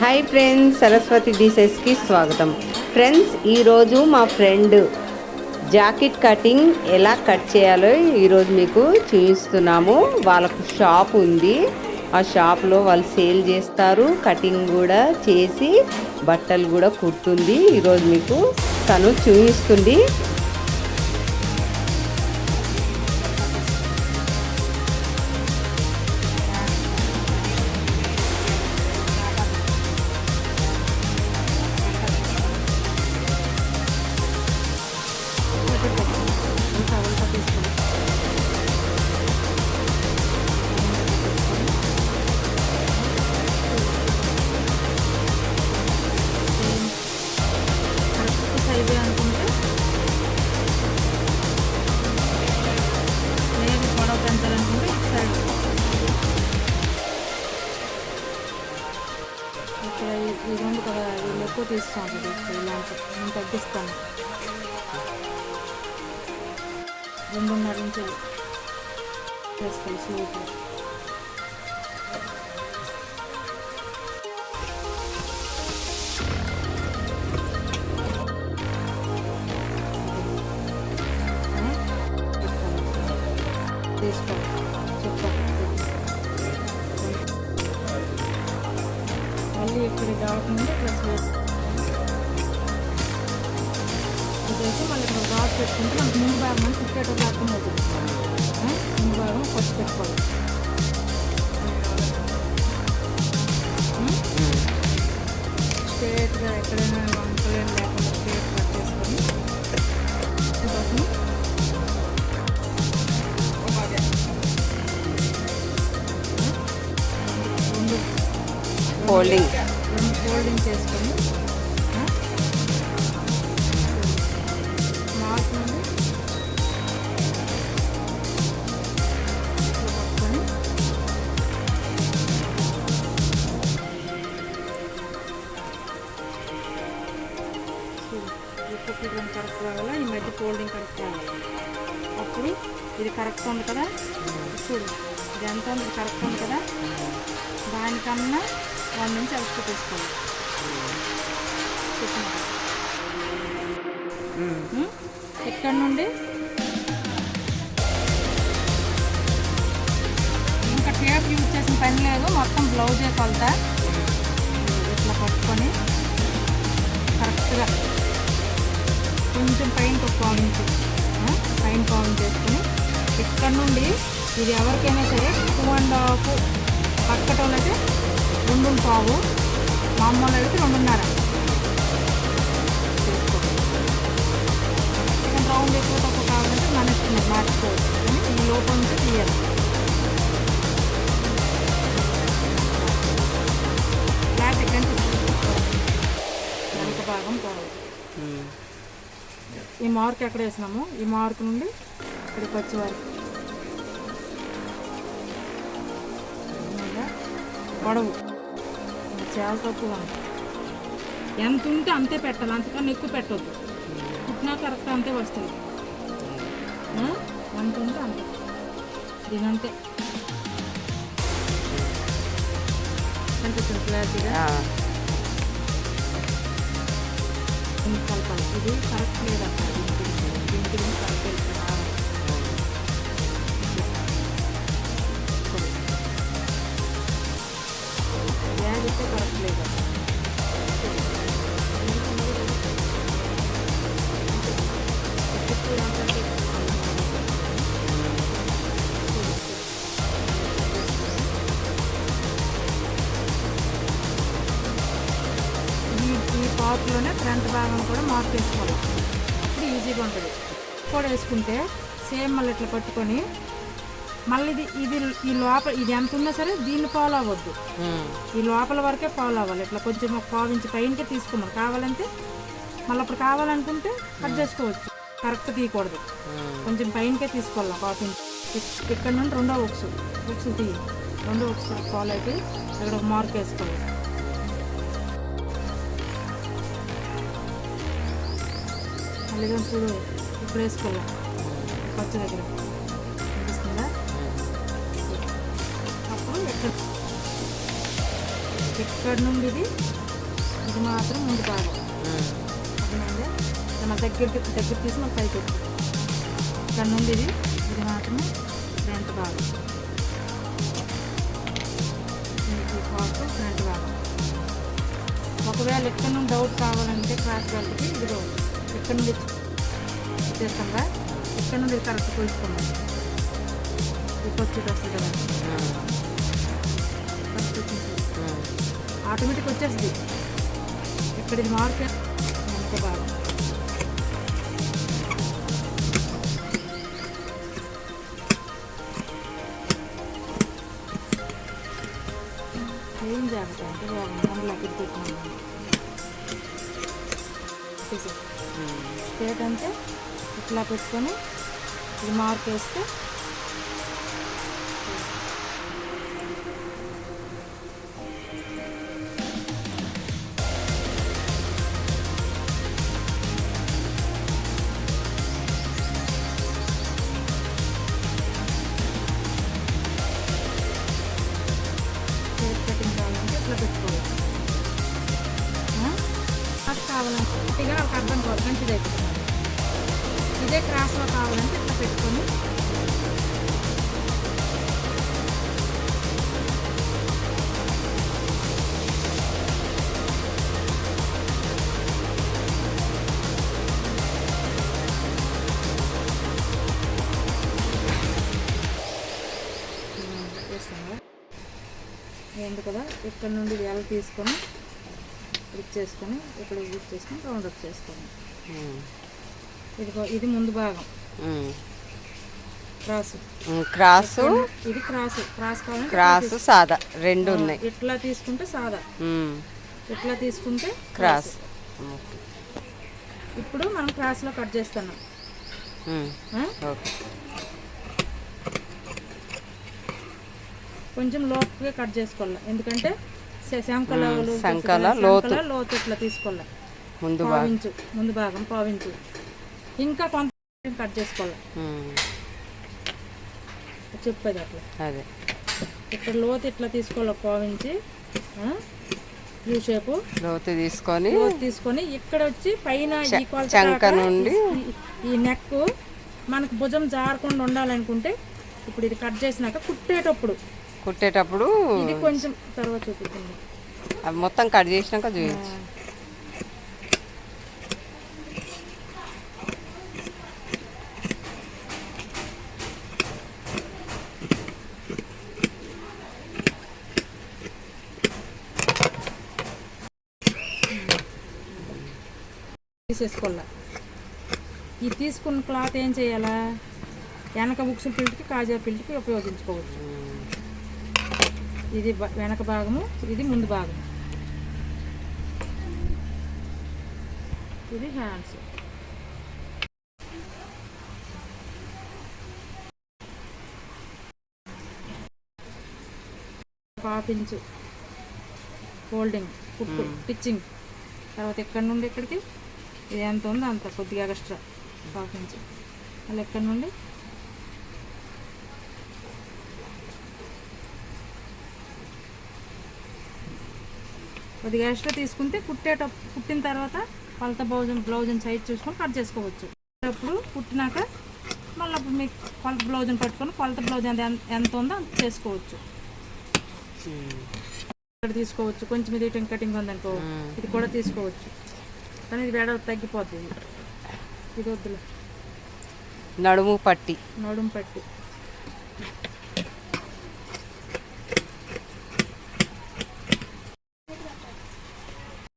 Hi friends Saraswati డిసైస్కి స్వాగతం. Friends ఈరోజు మా ఫ్రెండ్ జాకెట్ కటింగ్ ఎలా కట్ చేయాలో ఈరోజు మీకు చూపిస్తున్నాము. వాళ్ళకు షాప్ ఉంది. ఆ షాప్లో వాళ్ళు సేల్ చేస్తారు కటింగ్ కూడా చేసి బట్టలు కూడా కుడుతుంది. ఈరోజు మీకు తను చూపిస్తుంది. వీళ్ళు ఎక్కువ తీస్తాను ఇది ఇలాంటి నేను తగ్గిస్తాను రెండున్నర ఇంచులు వేస్తాను స్లీవ్ తీసుకోండి చెప్పండి మళ్ళీ ఇక్కడ డాట్ నుండి ప్లస్ వేసి ఇదైతే మళ్ళీ ఇక్కడ డాట్ పెట్టుకుంటే మనకు ముందు భాగం అని కుట్టేటప్పుడు అర్థమవుతుంది అవుతుంది ముందు భాగం ఫస్ట్ పెట్టుకోవాలి స్ట్రేట్గా ఎక్కడైనా వంకలేని లేకుండా స్ట్రేట్ కట్ చేసుకొని ఇదొకటి రెండు ఫోల్డింగ్ ఫోల్డింగ్ చేసుకొని ఈ కుక్కీ కరెక్ట్ రావాలా ఈ మధ్య ఫోల్డింగ్ కరెక్ట్ రావాలా అప్పుడు ఇది కరెక్ట్ ఉంది కదా? చూడు ఇది ఎంత ఉంది కరెక్ట్ ఉంది కదా? దానికన్నా వన్ నుంచి ఎక్స్ట్రా తీసుకోవాలి. ఇక్కడ నుండి? ఇంకా టేప్ యూజ్ చేసిన పని లేదు మొత్తం బ్లౌజే కొలత. ఇట్లా పట్టుకొని కరెక్ట్గా కొంచెం పైన ఒక పావు ఇంచు పైన పావు ఇంచు వేసుకొని ఇక్కడ నుండి ఇది ఎవరికైనా సరే టూ అండ్ హాఫ్ పక్కటోళ్ళు అయితే రెండు పావు మామూలు అయితే రెండున్నర. రౌండ్ ఎక్కువ తక్కువ కావాలంటే మన ఇష్టం మార్చుకోవచ్చు ఈ లోపల నుంచి తీయాలి ఈ మార్క్ ఎక్కడ వేసినాము? ఈ మార్క్ నుండి ఇక్కడికి వచ్చే వరకు? పొడవు. చాలా తక్కువ. ఎంత ఉంటే అంతే పెట్టాలి. అంతకన్నా ఎక్కువ పెట్టొద్దు. పుట్టినా కరెక్ట్ అంతే వస్తుంది? ఎంత ఉంటే అంతే. దీని అంతే కనిపిస్తుంది క్లారిటీగా కలపాలి. ఇది కరెక్ట్ లేదు? మార్క్ వేసుకోవాలి ఇప్పుడు ఈజీగా ఉంటుంది. కూడా వేసుకుంటే సేమ్ మళ్ళీ ఇట్లా పట్టుకొని మళ్ళీ ఇది ఇది ఈ లోపల ఇది ఎంత ఉన్నా సరే దీన్ని ఫాలో అవ్వద్దు. ఈ లోపల వరకే ఫాలో అవ్వాలి. ఇట్లా కొంచెం ఒక పావు ఇంచు పైనకే తీసుకున్నాం. కావాలంటే మళ్ళీ అప్పుడు కావాలనుకుంటే కట్ చేసుకోవచ్చు. కరెక్ట్ తీయకూడదు. కొంచెం పైనకే తీసుకోవాలి ఒక హాఫ్ ఇంచ్. ఇక్- ఇక్కడ నుండి రెండో ఉక్స్ ఉక్స్ తీయి. రెండో ఉక్స్ ఫాలో అయిపోయి ఇక్కడ ఒక మార్క్ వేసుకోవాలి. మళ్ళీ ఇదిగో చూడు ఇప్పుడు వేసుకోవాలి పచ్చ దగ్గర. అనిపిస్తుందా అప్పుడు ఎక్కడ? ఎక్కడి నుండి ఇది? ఇది మాత్రం ముందు భాగం. అర్థమైందా? మా మన దగ్గర తీసి మా పైకి ఇక్కడ నుండి ఇది ఇది మాత్రం ఫ్రంట్ భాగం. పార్ట్ ఫ్రంట్ భాగం. ఒకవేళ ఎక్కడ నుండి డౌట్ కావాలంటే క్లాస్ బెల్ట్కి ఇదిగో. ఇక్కడ నుండి చేస్తాంగా ఇక్కడ నుండి కరెక్ట్ కొలుసుకున్నాం ఇది వచ్చేది వస్తుంది కదా ఆటోమేటిక్ వచ్చేస్తుంది. ఇక్కడ ఇది మార్కెట్ వెనక బాగా. ఏం జాగ్రత్త? అంటే బాగుంది అందులో అక్కడ స్టేట్ అంటే ఇట్లా పెట్టుకొని ఇది మార్క్ వేస్తే ఒక అర్థం కావాలి మంచిది అయిపోతుంది ఇదే క్రాస్లో కావాలంటే ఇట్లా పెట్టుకొని. చేస్తాను ఏంటి కదా ఇక్కడ నుండి వేళ తీసుకొని ఇది చేసుకొని ఇక్కడ ఇది చేసుకొని రౌండ్ అప్ చేసుకొని ఇదిగో ఇది ముందు భాగం. క్రాస్. క్రాసు. ఇది క్రాస్. క్రాస్ క్రాసు సాదా. రెండు ఉన్నాయి. ఇట్లా తీసుకుంటే సాదా. ఇట్లా తీసుకుంటే క్రాస్. ఇప్పుడు మనం క్రాస్లో కట్ చేస్తున్నాం? ఓకే. కొంచెం లోతుగా కట్ చేసుకోవాలి. ఎందుకంటే శంకల లోతు. లోతు. ఇట్లా తీసుకోవాలి ముందు పావించు ముందు భాగం పావించు. ఇంకా కొంత కట్ చేసుకోవాలి. చెప్పేది అట్లా. అదే. ఇక్కడ లోతు ఇట్లా తీసుకోవాలి పావించి? U shape? లోతు తీసుకొని తీసుకొని ఇక్కడ వచ్చి పైన చంక నుండి ఈ- ఈ నెక్ మనకు భుజం జారకుండా ఉండాలనుకుంటే ఇప్పుడు ఇది కట్ చేసినాక కుట్టేటప్పుడు కుట్టేటప్పుడు ఇది కొంచెం తర్వాత అవి మొత్తం కట్ చేసినాక చూపించు. తీసేసుకోవాలా? ఈ తీసుకున్న క్లాత్ ఏం చేయాలా? వెనక బుక్స్ పిల్టికి కాజా పిల్టికి ఉపయోగించుకోవచ్చు. ఇది వెనక భాగము ఇది ముందు భాగం. ఇది హ్యాండ్స్ హాఫ్ ఇంచు ఫోల్డింగ్ కుట్టు పిచ్చింగ్ తర్వాత ఎక్కడి నుండి ఎక్కడికి? ఇది ఎంత ఉందో అంత కొద్దిగా ఎక్స్ట్రా హాఫ్ ఇంచు మళ్ళీ ఎక్కడి నుండి? కొద్దిగా ఎక్స్ట్రా తీసుకుంటే కుట్టేటప్పుడు కుట్టిన తర్వాత కొలత బ్లౌజ్ బ్లౌజ్ సైజ్ చూసుకొని కట్ చేసుకోవచ్చు. అప్పుడు కుట్టినాక మళ్ళీ అప్పుడు మీకు కొలత బ్లౌజ్ని పట్టుకొని కొలత బ్లౌజ్ ఎంత ఎంత ఉందో అంత చేసుకోవచ్చు. ఇక్కడ తీసుకోవచ్చు. కొంచెం ఇది ఇటు కటింగ్ ఉందనుకో ఇది కూడా తీసుకోవచ్చు. కానీ ఇది వేడ తగ్గిపోతుంది. ఇది వద్దులే. నడుము పట్టి. నడుము పట్టి.